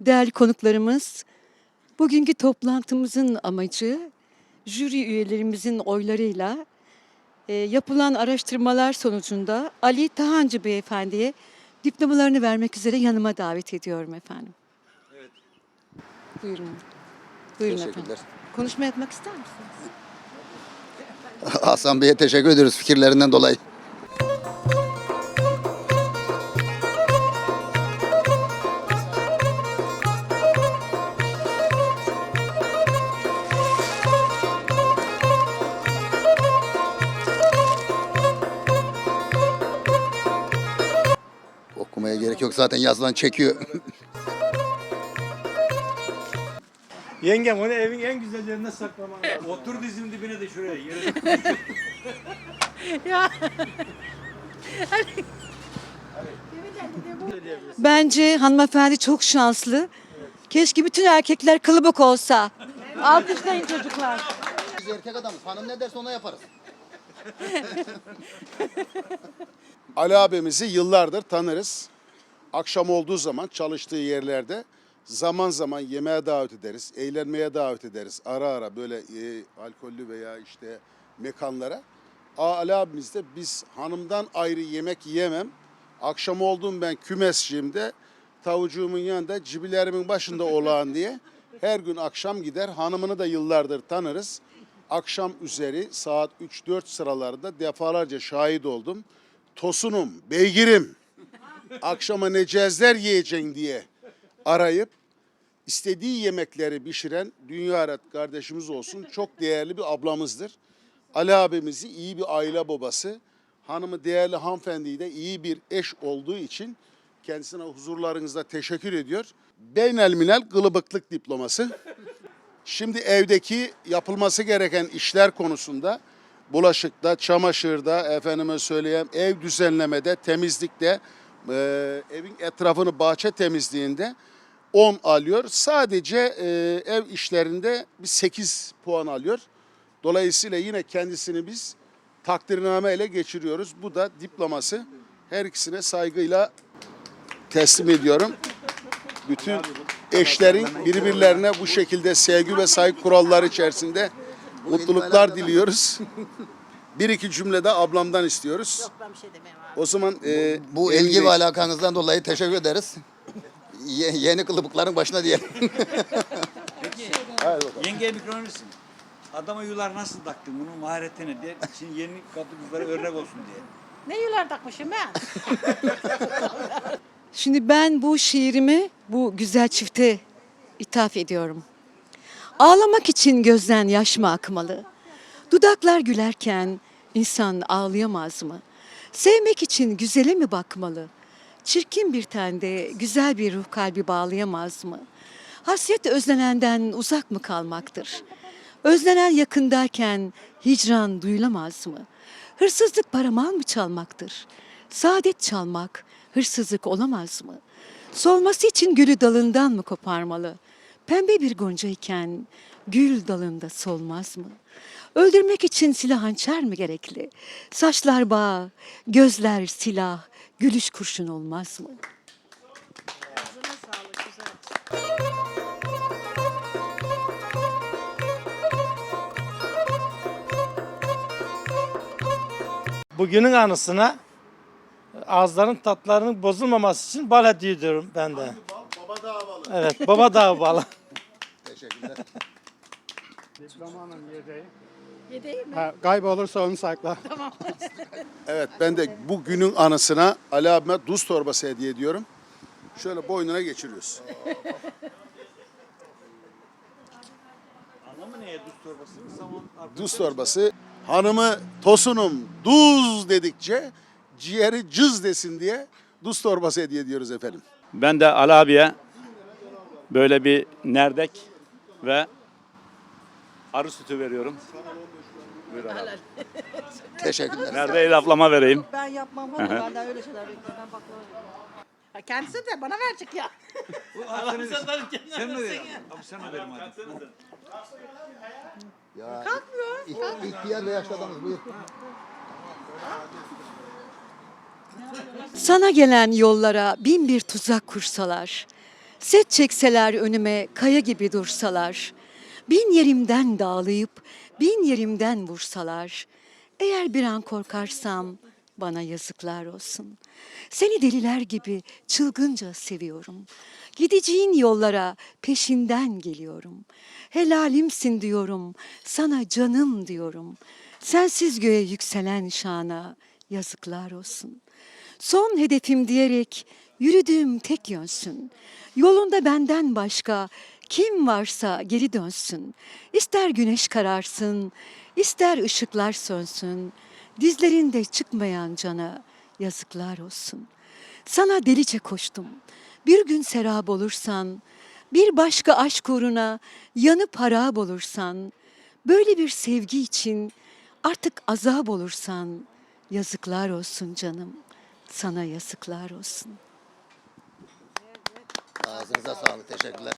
değerli konuklarımız, bugünkü toplantımızın amacı jüri üyelerimizin oylarıyla e, yapılan araştırmalar sonucunda Ali Tahancı Beyefendi'ye diplomalarını vermek üzere yanıma davet ediyorum efendim. Evet. Buyurun. Buyurun Teşekkürler. efendim. Konuşma yapmak ister misiniz? Hasan Bey'e teşekkür ediyoruz fikirlerinden dolayı. Gerek yok zaten yazılan çekiyor. Yengem onu evin en güzel yerine saklaman lazım. Otur dizinin dibine de şuraya. Yere Bence hanımefendi çok şanslı. Keşke bütün erkekler kılıbık olsa. Alkışlayın çocuklar. Biz erkek adamız. Hanım ne derse ona yaparız. Ali abimizi yıllardır tanırız. Akşam olduğu zaman çalıştığı yerlerde zaman zaman yemeğe davet ederiz, eğlenmeye davet ederiz. Ara ara böyle e, alkollü veya işte mekanlara. Ali abimiz de biz hanımdan ayrı yemek yemem. Akşam olduğum ben kümesçiğimde tavucuğumun yanında cibilerimin başında olağan diye her gün akşam gider. Hanımını da yıllardır tanırız. Akşam üzeri saat 3-4 sıralarında defalarca şahit oldum. Tosunum, beygirim, akşama ne cezler yiyeceksin diye arayıp istediği yemekleri pişiren Dünya Arat kardeşimiz olsun. Çok değerli bir ablamızdır. Ali abimizi iyi bir aile babası, hanımı değerli hanımefendiyi de iyi bir eş olduğu için kendisine huzurlarınızda teşekkür ediyor. Beynelminel kılıbıklık diploması. Şimdi evdeki yapılması gereken işler konusunda bulaşıkta, çamaşırda, efendime söyleyeyim ev düzenlemede, temizlikte, e, evin etrafını bahçe temizliğinde 10 alıyor. Sadece e, ev işlerinde bir 8 puan alıyor. Dolayısıyla yine kendisini biz takdirname ile geçiriyoruz. Bu da diploması. Her ikisine saygıyla teslim ediyorum. Bütün eşlerin birbirlerine bu şekilde sevgi ve saygı kuralları içerisinde mutluluklar diliyoruz. Bir iki cümle de ablamdan istiyoruz. O zaman e, Bu evin ilgi ve değiş- alakanızdan dolayı teşekkür ederiz. Ye- yeni kılıbıkların başına diyelim. Yengeye mikrofon verirsin. Adama yular nasıl taktın bunun maharetini diye. Şimdi yeni kızlara örnek olsun diye. Ne yular takmışım ben? Şimdi ben bu şiirimi bu güzel çifte ithaf ediyorum. Ağlamak için gözden yaş mı akmalı? Dudaklar gülerken insan ağlayamaz mı? Sevmek için güzele mi bakmalı? Çirkin bir tende güzel bir ruh kalbi bağlayamaz mı? Hasret özlenenden uzak mı kalmaktır? Özlenen yakındayken hicran duyulamaz mı? Hırsızlık paramal mı çalmaktır? Saadet çalmak hırsızlık olamaz mı? Solması için gülü dalından mı koparmalı? Pembe bir gonca iken gül dalında solmaz mı? Öldürmek için silah hançer mi gerekli? Saçlar bağ, gözler silah, gülüş kurşun olmaz mı? Bugünün anısına ağızların tatlarının bozulmaması için bal hediye ediyorum ben de. Evet, baba dağı balı. Teşekkürler. Yedeyim mi? Ha, kaybolursa onu sakla. Evet ben de bu günün anısına Ali abime duz torbası hediye ediyorum. Şöyle boynuna geçiriyoruz. Anlamı neye düz torbası? Saman Duz torbası hanımı tosunum duz dedikçe ciğeri cız desin diye duz torbası hediye ediyoruz efendim. Ben de Ali abiye böyle bir nerdek ve arı sütü veriyorum. Buyur Ali abi. Teşekkürler. Nerede laflama vereyim. Ben yapmam ama benden öyle şeyler bekliyorum. Ben baklava veriyorum. Ha, Kendisi de bana verecek ya. Sen mi verin? Abi sen mi verin hadi. Ya, Kalkmıyor. İhtiyar ve yaşlı adamız buyur. Sana gelen yollara bin bir tuzak kursalar, Set çekseler önüme kaya gibi dursalar. Bin yerimden dağılayıp bin yerimden vursalar. Eğer bir an korkarsam bana yazıklar olsun. Seni deliler gibi çılgınca seviyorum. Gideceğin yollara peşinden geliyorum. Helalimsin diyorum, sana canım diyorum. Sensiz göğe yükselen şana yazıklar olsun. Son hedefim diyerek yürüdüğüm tek yönsün. Yolunda benden başka kim varsa geri dönsün. İster güneş kararsın, ister ışıklar sönsün. Dizlerinde çıkmayan cana yazıklar olsun. Sana delice koştum. Bir gün serap olursan, bir başka aşk uğruna yanıp harap olursan, böyle bir sevgi için artık azap olursan, yazıklar olsun canım. Sana yazıklar olsun. Ağzınıza sağlık. Teşekkürler.